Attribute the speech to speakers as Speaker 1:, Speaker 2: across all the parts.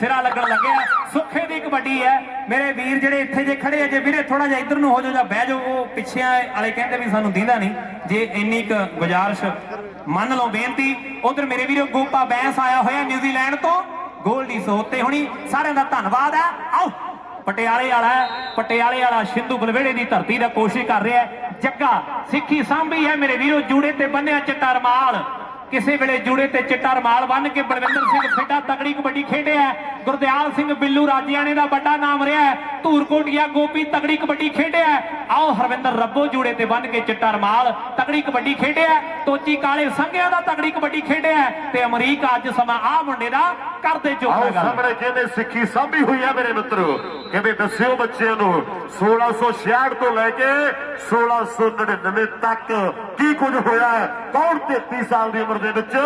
Speaker 1: ਸਿਰਾ ਲੱਗਣ ਲੱਗਿਆ। ਸੁੱਖੇ ਦੀ ਕਬੱਡੀ ਹੈ। ਮੇਰੇ ਵੀਰ ਜਿਹੜੇ ਇੱਥੇ ਜੇ ਖੜੇ ਆ, ਜੇ ਵੀਰੇ ਥੋੜਾ ਜਿਹਾ ਇੱਧਰ ਨੂੰ ਹੋ ਜਾਓ ਜਾਂ ਬਹਿ ਜਾਓ, ਉਹ ਪਿੱਛੇ ਵਾਲੇ ਕਹਿੰਦੇ ਵੀ ਸਾਨੂੰ ਦੀਂਦਾ ਨਹੀਂ। ਜੇ ਇੰਨੀ ਕੁ ਗੁਜ਼ਾਰਿਸ਼, ਮੰਨ ਲਓ ਬੇਨਤੀ, ਉਧਰ ਮੇਰੇ ਵੀਰੋ ਗੋਪਾ ਬੈਂਸ ਆਇਆ ਹੋਇਆ ਨਿਊਜ਼ੀਲੈਂਡ ਤੋਂ। ਗੋਲਡੀ ਸੋਤੇ ਹੁਣੀ। ਸਾਰਿਆਂ ਦਾ ਧੰਨਵਾਦ ਹੈ। ਆਓ, ਪਟਿਆਲੇ ਵਾਲਾ ਪਟਿਆਲੇ ਵਾਲਾ ਸਿੰਧੂ ਬਲਵੇੜੇ ਦੀ ਧਰਤੀ ਦਾ ਕੋਸ਼ਿਸ਼ ਕਰ ਰਿਹਾ ਹੈ। ਜੱਗਾ ਸਿੱਖੀ ਸਾਂਭੀ ਹੈ ਮੇਰੇ ਵੀਰੋ, ਜੂੜੇ ਤੇ ਬੰਨਿਆ ਚਿੱਟਾ ਰਮਾਲ। ਕਿਸੇ ਵੇਲੇ ਜੂੜੇ ਤੇ ਚਿੱਟਾ ਰਮਾਲ ਬੰਨ ਕੇ ਬਲਵਿੰਦਰ ਸਿੰਘ ਫਿੱਡਾ ਤਕੜੀ ਕਬੱਡੀ ਖੇਡਿਆ ਗੁਰਦਿਆਲ ਸਿੰਘ ਬਿੱਲੂ ਰਾਜਿਆਣੇ ਦਾ ਵੱਡਾ ਨਾਮ ਰਿਹਾ ਹੈ। ਧੂਰ ਕੋਟੀਆ ਗੋਪੀ ਤਕੜੀ ਕਬੱਡੀ ਖੇਡਿਆ। ਆਓ ਹਰਵਿੰਦਰ ਰੱਬੋ ਜੂੜੇ ਤੇ ਬੰਨ ਕੇ ਚਿੱਟਾ ਰਮਾਲ ਤਕੜੀ ਕਬੱਡੀ ਖੇਡਿਆ। ਤੋਚੀ ਕਾਲੇ ਸੰਘਿਆਂ ਦਾ ਤਕੜੀ ਕਬੱਡੀ ਖੇਡਿਆ। ਤੇ ਅਮਰੀਕਾ ਅੱਜ ਸਮਾਂ ਆ ਮੁੰਡੇ ਦਾ ਕਰਦੇ ਚੋਖਾ ਗੱਲ
Speaker 2: ਸਾਹਮਣੇ ਕਹਿੰਦੇ ਸਿੱਖੀ ਸਾਂਭੀ ਹੋਈ ਆ ਮੇਰੇ ਮਿੱਤਰੋ ਕਹਿੰਦੇ ਦੱਸਿਓ ਬੱਚਿਆਂ ਨੂੰ 1666 ਤੋਂ ਲੈ ਕੇ 1699 ਤੱਕ ਕੀ ਕੁਝ ਹੋਇਆ ਕੌਣ 33 ਸਾਲ ਦੀ ਉਮਰ ਦੇ ਵਿੱਚ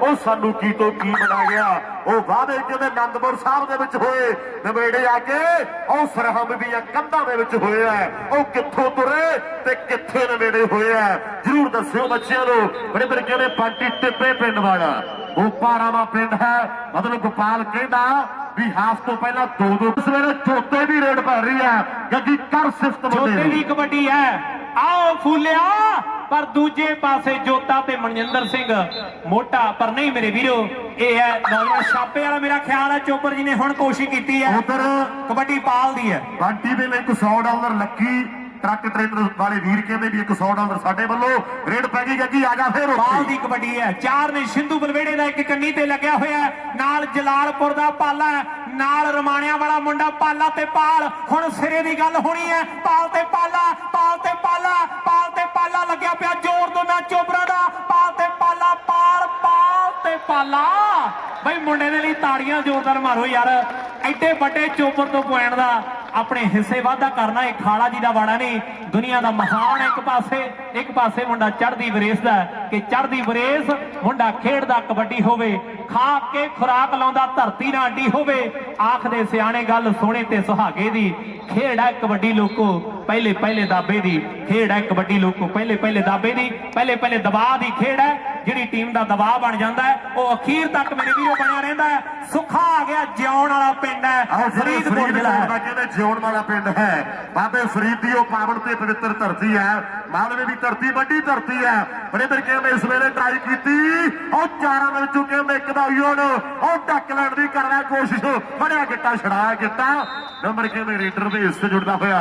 Speaker 2: ਉਹ ਸਾਨੂੰ ਕੀ ਤੋਂ ਕੀ ਬਣਾ ਗਿਆ ਉਹ ਵਾਅਦੇ ਕਹਿੰਦੇ ਆਨੰਦਪੁਰ ਸਾਹਿਬ ਦੇ ਵਿੱਚ ਹੋਏ? ਨਵੇੜੇ ਆ ਕੇ ਉਹ ਸਰਹੰਦ ਦੀਆਂ ਕੰਧਾਂ ਦੇ ਵਿੱਚ ਹੋਏ ਆ। ਉਹ ਕਿੱਥੋਂ ਤੁਰੇ ਤੇ ਕਿੱਥੇ ਨਵੇੜੇ ਹੋਏ ਆ? ਜਰੂਰ ਦੱਸਿਓ ਬੱਚਿਆਂ ਨੂੰ। ਬੜੇ ਬੜੇ ਕਹਿੰਦੇ ਪਾਰਟੀ ਟਿੱਪੇ ਪਿੰਡ ਵਾਲਾ। ਗੋਪਾਰਾਵਾ ਪਿੰਡ ਹੈ। ਮਤਲਬ ਗੋਪਾਲ ਕਹਿੰਦਾ ਵੀ ਹਾਫ ਤੋਂ ਪਹਿਲਾਂ ਦੋ ਦੋ ਸਵੇਰੇ ਚੋਤੇ ਦੀ ਰੇਡ ਪੈ ਰਹੀ ਹੈ। ਗੱਗੀ ਕਰ ਸਿਫਤ ਬੰਦੇ
Speaker 1: ਦੀ ਕਬੱਡੀ ਹੈ। ਆਓ ਫੂਲਿਆ। ਪਰ ਦੂਜੇ ਪਾਸੇ ਜੋਤਾ ਤੇ ਮਨਜਿੰਦਰ ਸਿੰਘ ਮੋਟਾ ਪਰ ਨਹੀਂ ਮੇਰੇ ਵੀਰੋ ਇਹ ਹੈ ਨੌਜਵਾਨ ਛਾਪੇ ਵਾਲਾ ਮੇਰਾ ਖਿਆਲ ਹੈ ਚੋਪਰ ਜੀ ਨੇ ਹੁਣ ਕੋਸ਼ਿਸ਼ ਕੀਤੀ ਹੈ।
Speaker 2: ਉਧਰ
Speaker 1: ਕਬੱਡੀ ਪਾਲ ਦੀ ਹੈ।
Speaker 2: ਬੰਟੀ ਦੇ ਲਈ 100 ਡਾਲਰ ਲੱਕੀ ਟਰੱਕ ਟ੍ਰੇਨਰ ਵਾਲੇ ਵੀਰ ਕਹਿੰਦੇ ਵੀ 100 ਡਾਲਰ ਸਾਡੇ ਵੱਲੋਂ ਰੇਡ ਪੈ ਗਈ ਗੱਗੀ ਆ ਜਾ ਫੇਰ
Speaker 1: ਪਾਲ
Speaker 2: ਉੱਥੇ
Speaker 1: ਦੀ ਕਬੱਡੀ ਹੈ। ਚਾਰ ਨੇ ਸਿੰਧੂ ਬਲਵੇੜੇ ਦਾ ਇੱਕ ਕੰਨੀ ਤੇ ਲੱਗਿਆ ਹੋਇਆ ਨਾਲ ਜਲਾਲਪੁਰ ਦਾ ਪਾਲਾ ਨਾਲ ਰਮਾਣਿਆਂ ਵਾਲਾ ਮੁੰਡਾ ਪਾਲਾ ਤੇ ਪਾਲ। ਹੁਣ ਸਿਰੇ ਦੀ ਗੱਲ ਹੋਣੀ ਹੈ। ਪਾਲ ਤੇ ਪਾਲਾ ਪਾਲ ਤੇ ਪਾਲਾ। ਪਾਲਾ। ਬਈ ਮੁੰਡੇ ਦੇ ਲਈ ਤਾੜੀਆਂ ਜ਼ੋਰਦਾਰ ਮਾਰੋ ਯਾਰ। ਐਡੇ ਵੱਡੇ ਚੋਬਰ ਤੋਂ ਪੁਆਇੰਟ ਦਾ ਆਪਣੇ ਹਿੱਸੇ ਵਾਧਾ ਕਰਨਾ, ਇਹ ਖਾਲਾ ਜੀ ਦਾ ਵਾੜਾ ਨਹੀਂ। ਦੁਨੀਆ ਦਾ ਮਹਾਨ ਇੱਕ ਪਾਸੇ ਇੱਕ ਪਾਸੇ ਮੁੰਡਾ ਚੜ੍ਹਦੀ ਵਰੇਸ ਦਾ ਕਿ ਚੜ੍ਹਦੀ ਵਰੇਸ ਮੁੰਡਾ ਖੇਡਦਾ ਕਬੱਡੀ ਹੋਵੇ ਖਾ ਕੇ ਖੁਰਾਕ ਲਾਉਂਦਾ, ਧਰਤੀ ਨਾਲ ਅੱਡੀ ਹੋਵੇ। ਆਖਦੇ ਸਿਆਣੇ ਗੱਲ ਸੋਹਣੇ ਤੇ ਸੁਹਾਗੇ ਦੀ। ਖੇਡ ਹੈ ਕਬੱਡੀ ਲੋਕੋ, ਪਹਿਲੇ ਪਹਿਲੇ ਦਾਬੇ ਦੀ। ਖੇਡ ਹੈ ਕਬੱਡੀ ਲੋਕੋ, ਪਹਿਲੇ ਪਹਿਲੇ ਦਾਬੇ ਦੀ। ਪਹਿਲੇ ਪਹਿਲੇ ਦਬਾਅ ਦੀ ਖੇਡ ਹੈ ਜਿਹੜੀ ਟੀਮ ਦਾ ਦਬਾਅ ਬਣ ਜਾਂਦਾ ਹੈ ਉਹ ਅਖੀਰ ਤੱਕ ਮੇਰੇ ਵੀਰੋ ਬਣਿਆ ਰਹਿੰਦਾ ਹੈ। ਸੁੱਖਾ ਆ ਗਿਆ ਜਿਉਣ ਵਾਲਾ ਪਿੰਡ ਹੈ। ਫਰੀਦਕੋਟ ਜ਼ਿਲ੍ਹਾ ਹੈ।
Speaker 2: ਕਹਿੰਦੇ ਜਿਉਣ ਵਾਲਾ ਪਿੰਡ ਹੈ ਬਾਬੇ ਫਰੀਦ ਦੀ ਉਹ ਪਾਵਨ ਤੇ ਪਵਿੱਤਰ ਧਰਤੀ ਹੈ। ਮਾਲਵੇ ਦੀ ਧਰਤੀ ਵੱਡੀ ਧਰਤੀ ਹੈ। ਬੜੇ ਬੜੇ ਕਹਿੰਦੇ ਇਸ ਵੇਲੇ ਟਰਾਈ ਕੀਤੀ। ਉਹ ਚਾਰਾਂ ਦੇ ਵਿੱਚੋਂ ਕਹਿੰਦੇ ਇੱਕ ਦਾ ਯੋਨ ਉਹ ਟੱਕ ਲੈਣ ਦੀ ਕਰ ਰਿਹਾ ਕੋਸ਼ਿਸ਼। ਬੜਿਆ ਗਿੱਟਾ ਛੜਾਇਆ ਗਿੱਟਾ। ਨੰਬਰ ਕਹਿੰਦੇ ਰੇਡਰ ਦੇ ਹਿੱਸੇ ਜੁੜਦਾ ਹੋਇਆ।